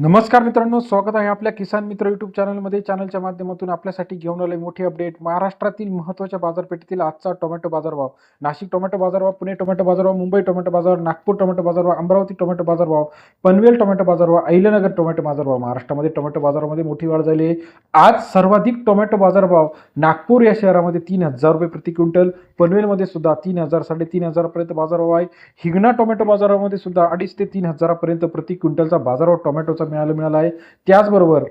नमस्कार मित्रांनो स्वागत आहे आपल्या किसान मित्र युट्यूब चॅनलमध्ये चॅनलच्या माध्यमातून आपल्यासाठी घेऊन आले मोठी अपडेट महाराष्ट्रातील महत्त्वाच्या बाजारपेठेतील आजचा टोमॅटो बाजारभाव. नाशिक टोमॅटो बाजारभाव पुणे टोमॅटो बाजारभाव मुंबई टोमॅटो बाजार नागपूर टोमॅटो बाजारभाव अमरावती टोमॅटो बाजारभाव पनवेल टोमॅटो बाजारभाव अहिल्यानगर टोमॅटो बाजारभाव. महाराष्ट्रामध्ये टोमॅटो बाजारामध्ये मोठी वाढ झाली आहे. आज सर्वाधिक टोमॅटो बाजारभाव नागपूर या शहरामध्ये तीन हजार रुपये प्रति क्विंटल पनवेलमध्ये सुद्धा तीन हजार साडेतीन हजारापर्यंत बाजारभाव आहे. हिंगणा टोमॅटो बाजारामध्ये सुद्धा अडीच ते तीन हजारापर्यंत प्रति क्विंटलचा बाजारभाव टोमॅटोचा मिळालं मिळालं आहे. त्याचबरोबर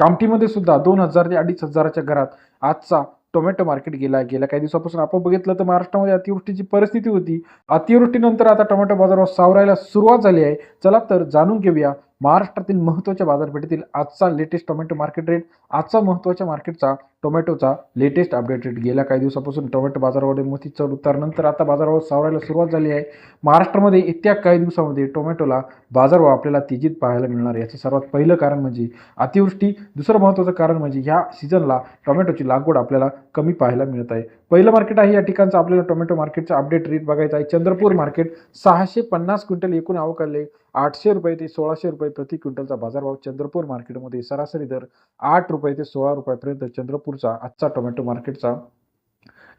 कामठीमध्ये सुद्धा दोन हजार ते अडीच हजाराच्या घरात आजचा टोमॅटो मार्केट गेला आहे गेल्या काही दिवसापासून आपण बघितलं तर महाराष्ट्रामध्ये अतिवृष्टीची परिस्थिती होती. अतिवृष्टीनंतर आता टोमॅटो बाजारावर सावरायला सुरुवात झाली आहे. चला तर जाणून घेऊया महाराष्ट्रातील महत्त्वाच्या बाजारपेठेतील आजचा लेटेस्ट टोमॅटो मार्केट रेट आजचा महत्त्वाच्या मार्केटचा टोमॅटोचा लेटेस्ट अपडेट रेट गेल्या काही दिवसापासून टोमॅटो बाजारावर मोठी चढ उतारनंतर आता बाजारावर सावरायला सुरुवात झाली आहे. महाराष्ट्रामध्ये येत्या काही दिवसामध्ये टोमॅटोला बाजारभाव आपल्याला तेजीत पाहायला मिळणार आहे. याचं सर्वात पहिलं कारण म्हणजे अतिवृष्टी. दुसरं महत्त्वाचं कारण म्हणजे ह्या सीझनला टोमॅटोची लागवड आपल्याला कमी पाहायला मिळत आहे. पहिलं मार्केट आहे. या ठिकाणचं आपल्याला टोमॅटो मार्केटचं अपडेट रेट बघायचं आहे. चंद्रपूर मार्केट सहाशे पन्नास क्विंटल एकूण आवक आले आठशे रुपये ते सोळाशे रुपये प्रति क्विंटलचा बाजारभाव चंद्रपूर मार्केटमध्ये सरासरी दर आठ रुपये ते सोळा रुपयापर्यंत चंद्रपूरचा आजचा टोमॅटो मार्केटचा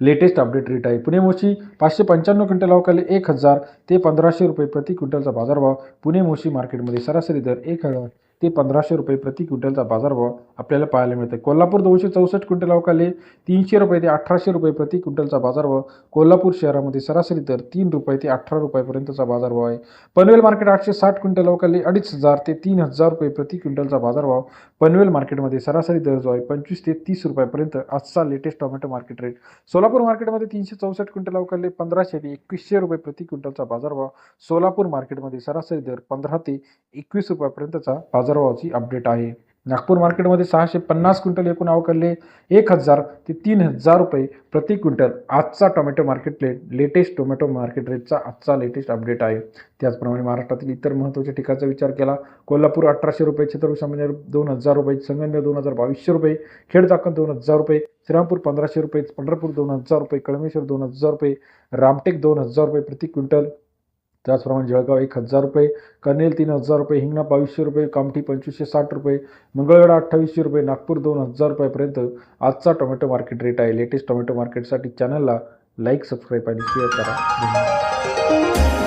लेटेस्ट अपडेट रेट आहे. पुणे मोशी पाचशे पंच्याण्णव क्विंटल अवकाले एक हजार ते पंधराशे रुपये प्रति क्विंटलचा बाजारभाव पुणे मोशी मार्केटमध्ये सरासरी दर एक हजार ते पंधराशे रुपये प्रति क्विंटलचा बाजारभाव आपल्याला पाहायला मिळतो कोल्हापूर दोनशे चौसष्ट क्विंटल अवकाले तीनशे रुपये ते अठराशे रुपये प्रति क्विंटलचा बाजारभाव. कोल्हापूर शहरामध्ये सरासरी दर तीन रुपये ते अठरा रुपयापर्यंतचा बाजारभाव आहे. पनवेल मार्केट आठशे साठ क्विंटल अवकाले अडीच हजार ते तीन हजार रुपये प्रति क्विंटलचा बाजारभाव. पनवेल मार्केटमध्ये सरासरी दर जो आहे पंचवीस ते तीस रुपयापर्यंत आजचा latest tomato market rate Solapur मार्केटमध्ये तीनशे चौसष्ट क्विंटल अवकाले पंधराशे ते एकवीसशे रुपये प्रति क्विंटलचा बाजारभाव. सोलापूर मार्केटमध्ये सरासरी दर पंधरा ते एकवीस रुपयापर्यंतचा बाजार बाजारभावाची अपडेट आहे. नागपूर मार्केटमध्ये सहाशे पन्नास क्विंटल एकूण अवकाले एक हजार ते तीन हजार रुपये प्रति क्विंटल. आजचा tomato market rate latest tomato market रेटचा आजचा लेटेस्ट अपडेट आहे. त्याचप्रमाणे महाराष्ट्रातील इतर महत्त्वाच्या ठिकाणचा विचार केला कोल्हापूर अठराशे रुपये छत्रपती संभाजी दोन हजार रुपये संगमनेर दोन हजार बावीसशे रुपये खेड चाकण दोन हजार रुपये श्रीरामपूर पंधराशे रुपये पंढरपूर दोन हजार रुपये कळमेश्वर दोन हजार रुपये रामटेक दोन हजार रुपये प्रति क्विंटल. त्याचप्रमाणे जळगाव एक हजार रुपये कर्नेल तीन हजार रुपये हिंगणा बावीसशे रुपये कामठी पंचवीसशे साठ रुपये मंगळवेढा अठ्ठावीसशे रुपये नागपूर दोन हजार रुपयापर्यंत आजचा टोमॅटो मार्केट रेट आहे. लेटेस्ट टोमॅटो मार्केटसाठी चॅनलला लाईक सबस्क्राईब आणि शेअर करा.